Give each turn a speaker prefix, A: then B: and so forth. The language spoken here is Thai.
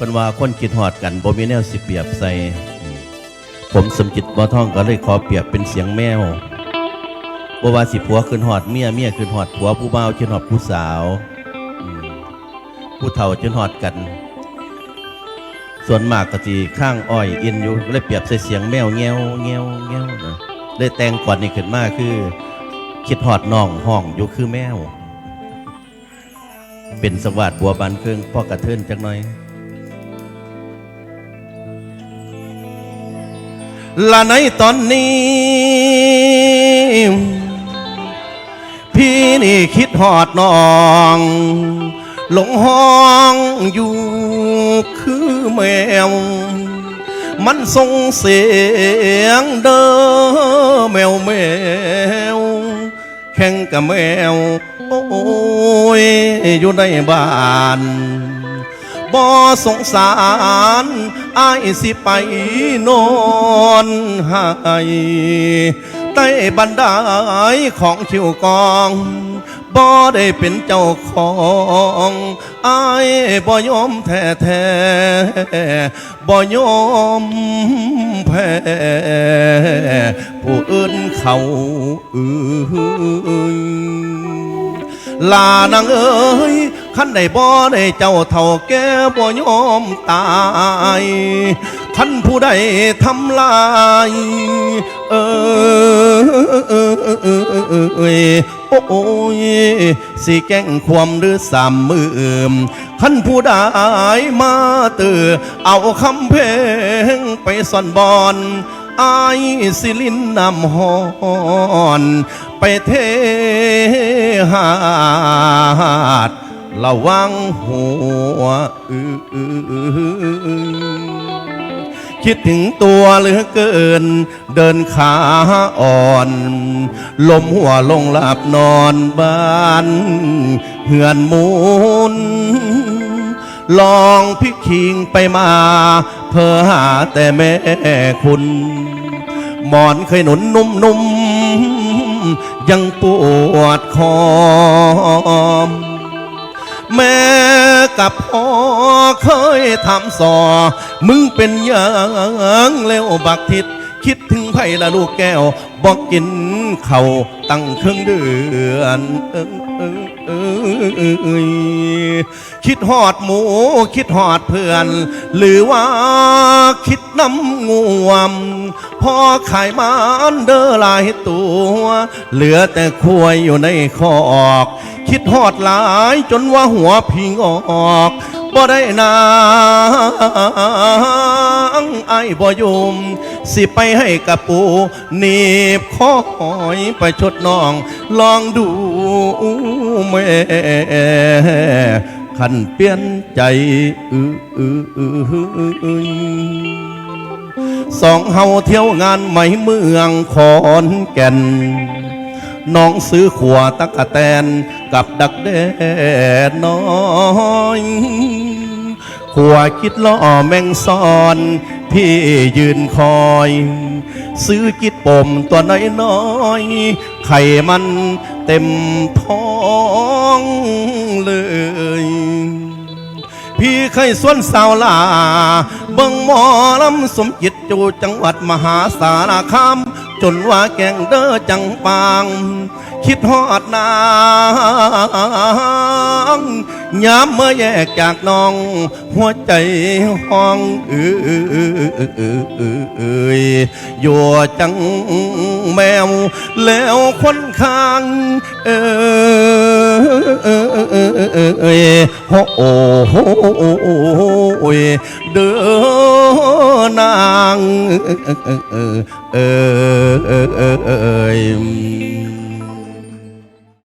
A: เป็นว่าคนคิดหอดกันบ่มีแนวสิเปรียบใส่ ผมสมจิตบ่ท่องก็เลยขอเปรียบเป็นเสียงแมวบ่ว่าสิผัวขึ้นหอดเมียเมียขึ้นหอดผัวผู้บ่าขึ้นหอดผู้สาวผู้เฒ่าจนหอดกัน ส่วนมากก็สิข้างอ้อยเอ็นอยู่เลยเปรียบใส่เสียงแมวแงวแงวแงวนะเลยแต่งก่อนนี่ขึ้นมาคือ คิดหอดน้องห้องอยู่คือแมว เป็นสวัสดบัวบานเครื่องพ่อกระเทินจักหน่อย ละในตอนนี้ พี่นี่คิดหอดน้อง หลงห้องอยู่คือแมว มันส่งเสียงเด้อแมวแมว แข่งกับแมว โอ้ยอยู่ในบ้าน บ่สงสารอายสิไปนอนให้ใต้บันไดของชิวกองบ่ได้เป็นเจ้าของอายบ่ยอมแท้แท้บ่ยอมแพ้ผู้อื่นเขาอือลานางเอ้ย ขันได้บ่ได้เจ้าเท่าแก่บ่ยอมตายขันผู้ใดทำลายเออเออโอ้ยสิแก้งความหรือสามมือขันผู้ใดมาเตือเอาคำเพลงไปซ่อนบอนอายสิลินนำหอน ไปเทหาด ระวังหัวคิดถึงตัวเหลือเกิน เดินขาอ่อน ลมหัวลงหลับนอนบ้าน เหือนมูนลองพลิกคิงไปมา เพื่อหาแต่แม่คุณ หมอนเคยหนุนนุ่มๆยังปวดคอ แม่กับพ่อเคยทำสอ มึงเป็นอยังแล้วบักทิดคิดถึง ผ่ละลูกแก้วบอกกินเขาตั้งเครึ่งเดือนคิดหอดหมู คิดหอดเพื่อน หรือว่าคิดน้ำงวมพอขายมันเด้อหลายตัว เหลือแต่ควยอยู่ในคอกคิดหอดหลายจนว่าหัวพิงออกบ่ได้นา งไอ้บ่ยุมสิไปให้กับปูหนีบคอยไปชดน้อง ลองดูแม่ขันเปลี่ยนใจอืออืออือสองเฮาเที่ยวงานไหมเมืองขอนแก่น น้องซื้อขวตะกะแตนกับดักแดน้อย ขวคิดล่อแมงซอนพี่ยืนคอย ซื้อกิดปมตัวน้อยน้อยไข่มันเต็มท้องเลย พี่เคยสวนสาวลาเบิ่งหมอลำสมจิตจูจังหวัดมหาสารคาม จนว่าแกงเด้อจังปาง คิดฮอดนาง ยามเมื่อแยกจากน้อง หัวใจห้องเอ้ยอยู่จังแมว แล้วคนข้างเอ้ยโอ้โอ้โอ้ยเด้อนางเออ